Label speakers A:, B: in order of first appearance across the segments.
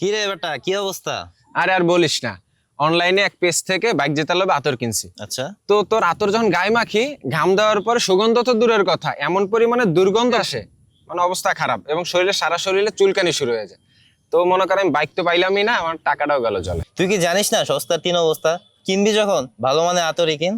A: কি রে বেটা কি অবস্থা?
B: আরে আর বলিস না অনলাইনে এক পেজ থেকে বাইক জেতালে আতর কিনছি।
A: আচ্ছা।
B: তো তোর আতর যখন গায়ে মাখি ঘাম দেওয়ার পরে সুগন্ধ তো দূরের কথা এমন পরিমাণে দুর্গন্ধ আসে মানে অবস্থা খারাপ এবং শরীরে সারা শরীরে চুলকানি শুরু হয়ে যায়। তো মনে করেন বাইক তো পাইলামই না আমার টাকাটাও গেল জলে।
A: তুই কি জানিস না সস্তার তিন অবস্থা? কিনবি যখন ভালো মানে আতরই কিন।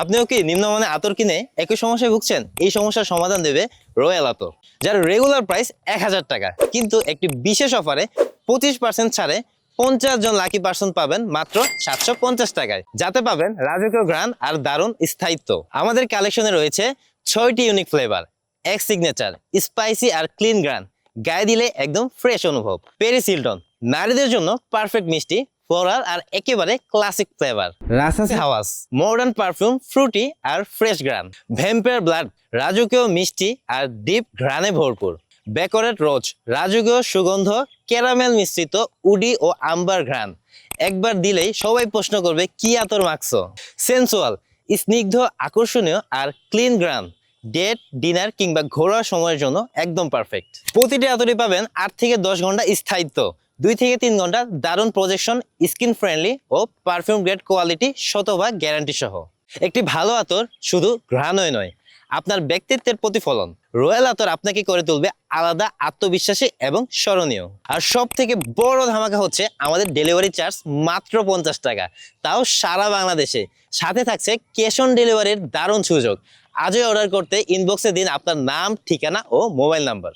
A: আপনিও কি নিম্নমানের আতর কিনে একই সমস্যায় ভুগছেন? এই সমস্যার সমাধান দেবে রয়্যাল আতর, যার রেগুলার প্রাইস এক হাজার টাকা। কিন্তু একটি বিশেষ অফারে পঁচিশ পার্সেন্ট ছাড়ে পঞ্চাশ জন লাকি পার্সন পাবেন মাত্র সাতশো পঞ্চাশ টাকায়। যাতে পাবেন রাজকীয় গ্রান আর দারুণ স্থায়িত্ব। আমাদের কালেকশনে রয়েছে ছয়টি ইউনিক ফ্লেভার এক সিগনেচার স্পাইসি আর ক্লিন গ্রান গায়ে দিলে একদম ফ্রেশ অনুভব। পেরিস হিলটন নারীদের জন্য পারফেক্ট মিষ্টি ফ্লোরাল আর একেবারে classic flavour Rasasi Hawas modern perfume fruity আর ফ্রেশ গ্রান ভ্যাম্পায়ার ব্লাড রাজকীয় মিষ্টি আর ডিপ ঘ্রাণে ভরপুর। বেকরেট রোজ রাজকীয় সুগন্ধ ক্যারামেল মিশ্রিত উডি ও আম্বার ঘ্রাণ একবার দিলেই সবাই প্রশ্ন করবে কি আতর মাখছো? সেন্সুয়াল স্নিগ্ধ আকর্ষণীয় আর ক্লিন গ্রাম ডেট ডিনার কিংবা ঘোরার সময়ের জন্য একদম পারফেক্ট প্রতিটি আতরই পাবেন আট থেকে দশ ঘণ্টা স্থায়িত্ব। দুই থেকে তিন ঘণ্টা দারুণ প্রজেকশন স্কিন ফ্রেন্ডলি ও পারফিউম গ্রেড কোয়ালিটি শতভাগ গ্যারান্টি সহ। একটি ভালো আতর শুধু ঘ্রাণই নয়, আপনার ব্যক্তিত্বের প্রতিফলন। রয়্যাল আতর আপনাকে করে তুলবে আলাদা আত্মবিশ্বাসী এবং স্মরণীয়। আর সব থেকে বড় ধামাকা হচ্ছে আমাদের ডেলিভারি চার্জ মাত্র পঞ্চাশ টাকা। তাও সারা বাংলাদেশে। সাথে থাকছে ক্যাশ অন ডেলিভারির দারুণ সুযোগ। আজই অর্ডার করতে ইনবক্সে দিন আপনার নাম, ঠিকানা ও মোবাইল নাম্বার